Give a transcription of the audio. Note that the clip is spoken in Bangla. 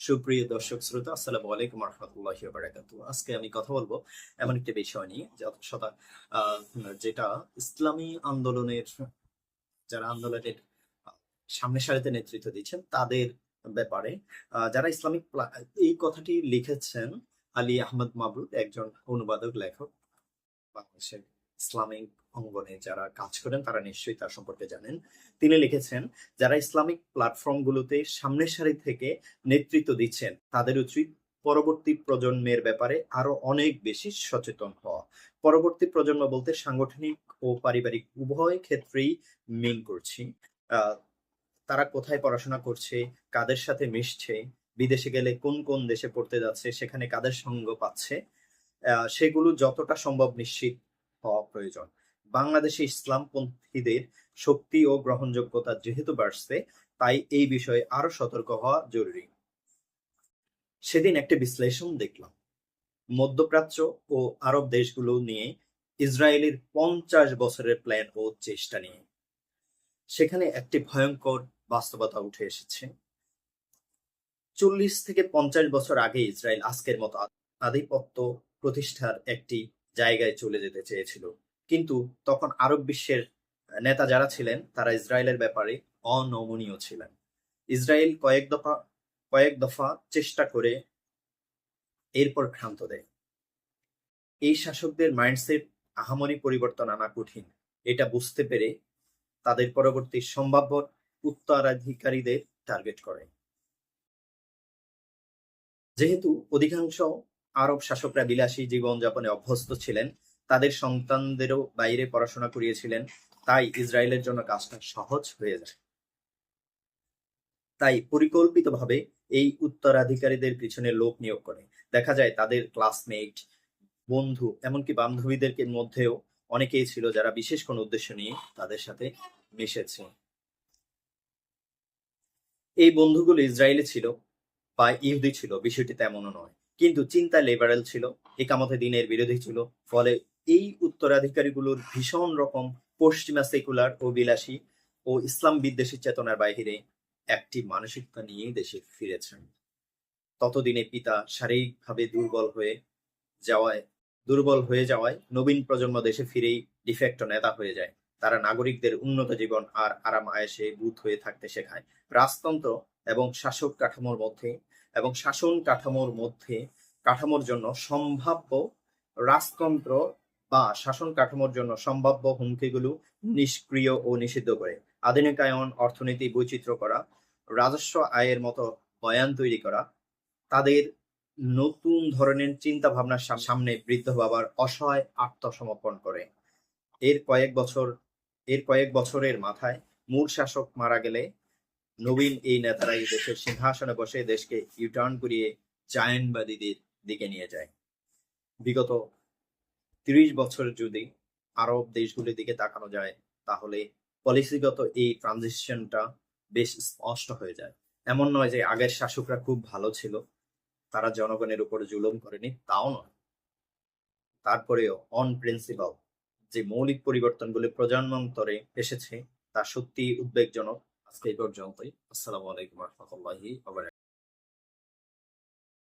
সুপ্রিয় দর্শক শ্রোতা আসসালামু আলাইকুম রহমতুল্লাহি আজকে আমি কথা বলব এমন একটি বিষয় নিয়ে যেটা ইসলামী আন্দোলনের যারা আন্দোলনের আহ, সামনের সারিতে নেতৃত্ব দিচ্ছেন তাদের ব্যাপারে। যারা ইসলামিক এই কথাটি লিখেছেন আলী আহমদ মাবরুদ একজন অনুবাদক, লেখক, বাংলাদেশের ইসলামিক অঙ্গনে যারা কাজ করেন, তারা নিশ্চয়ই তার সম্পর্কে জানেন। তিনি লিখেছেন, যারা ইসলামিক প্ল্যাটফর্মগুলোতে সামনের সারি থেকে নেতৃত্ব দিচ্ছেন, তাদের উচিত পরবর্তী প্রজন্মের ব্যাপারে আরও অনেক বেশি সচেতন হওয়া। পরবর্তী প্রজন্ম বলতে সাংগঠনিক ও পারিবারিক উভয় ক্ষেত্রেই মিন করছি। তারা কোথায় পড়াশোনা করছে, কাদের সাথে মিশছে, বিদেশে গেলে কোন কোন দেশে পড়তে যাচ্ছে, সেখানে কাদের সঙ্গ পাচ্ছে সেগুলো যতটা সম্ভব নিশ্চিত হওয়া প্রয়োজন। বাংলাদেশে ইসলামপন্থীদের শক্তি ও গ্রহণযোগ্যতা যেহেতু বাড়ছে, তাই এই বিষয়ে আরও সতর্ক হওয়া জরুরি। সেদিন একটা বিশ্লেষণ দেখলাম। মধ্যপ্রাচ্য ও আরব দেশগুলো নিয়ে ইসরায়েলের পঞ্চাশ বছরের প্ল্যান ও চেষ্টা নিয়ে। সেখানে একটি ভয়ঙ্কর বাস্তবতা উঠে এসেছে। চল্লিশ থেকে পঞ্চাশ বছর আগে ইসরায়েল আজকের মতো আধিপত্য প্রতিষ্ঠার একটি জায়গায় চলে যেতে চেয়েছিল। কিন্তু তখন আরব বিশ্বের নেতা যারা ছিলেন, তারা ইসরায়েলের ব্যাপারে অনমনীয় ছিলেন। ইসরায়েল কয়েক দফা কয়েক দফা চেষ্টা করে এরপর ক্ষান্ত দেয়। এই শাসকদের মাইন্ডসেট আহামরি পরিবর্তন আনা কঠিন। এটা বুঝতে পেরে তাদের পরবর্তী সম্ভাব্য উত্তরাধিকারীদের টার্গেট করে। যেহেতু অধিকাংশ আরব শাসকরা বিলাসী জীবনযাপনে অভ্যস্ত ছিলেন, তাদের সন্তানদেরও বাইরে পড়াশোনা করিয়েছিলেন, তাই ইসরায়েলের জন্য কাজটা সহজ হয়ে যায়। তাই পরিকল্পিতভাবে এই উত্তরাধিকারীদের পিছনে লোক নিয়োগ করে। দেখা যায় তাদের ক্লাসমেট বন্ধু, এমনকি বান্ধবীদের মধ্যেও অনেকেই ছিল যারা বিশেষ কোনো উদ্দেশ্য নিয়ে তাদের সাথে মিশেছে। এই বন্ধুগুলো ইসরায়েলে ছিল বা ইহুদি ছিল, বিষয়টি তেমনও নয়। কিন্তু চিন্তা লিবারেল ছিল, একামতে দিনের বিরোধী ছিল, ফলে এই উত্তরাধিকারীগুলোর ভীষণ রকম পশ্চিমা সেকুলার ও বিলাসী ও ইসলাম বিদ্বেষী চেতনার বাইরে একটি মানসিকতা নিয়ে দেশে ফিরেছেন। ততদিনে পিতা শারীরিকভাবে দুর্বল হয়ে যাওয়ায়, দুর্বল হয়ে যাওয়ায় নবীন প্রজন্ম দেশে ফিরেই ডিফেক্ট নেতা হয়ে যায়। তারা নাগরিকদের উন্নত জীবন আর আরাম আয়েসে বুথ হয়ে থাকতে শেখায়। রাজতন্ত্র এবং শাসক কাঠামোর মধ্যে এবং শাসন কাঠামোর মধ্যে কাঠামোর জন্য সম্ভাব্য রাজতন্ত্র বা শাসন কাঠামোর জন্য সম্ভাব্য হুমকিগুলো নিষ্ক্রিয় ও নিষিদ্ধ করে। আধুনিকায়ন, অর্থনীতি বৈচিত্র্য করা, রাজস্ব আয়ের মতো বয়ান তৈরি করা, তাদের নতুন ধরনের চিন্তা ভাবনার সামনে বৃদ্ধ বাবার অসহায় আত্মসমর্পণ করে। এর কয়েক বছর এর কয়েক বছরের মাথায় মূল শাসক মারা গেলে নবীন এই নেতারাই দেশের সিংহাসনে বসে দেশকে ইউটার্ন করিয়ে জায়নবাদীদের দিকে নিয়ে যায়। বিগত তিরিশ বছর যদি আরব দেশগুলির দিকে তাকানো যায়, তাহলে পলিসিগত এই ট্রানজিশনটা বেশ স্পষ্ট হয়ে যায়। এমন নয় যে আগের শাসকরা খুব ভালো ছিল, তারা জনগণের উপর জুলুম করেনি, তাও নয়। তারপরেও অন প্রিন্সিপাল যে মৌলিক পরিবর্তনগুলি প্রজন্মান্তরে এসেছে তা সত্যি উদ্বেগজনক। আজকে এই পর্যন্তই। আসসালামু আলাইকুম রহমতুল্লাহি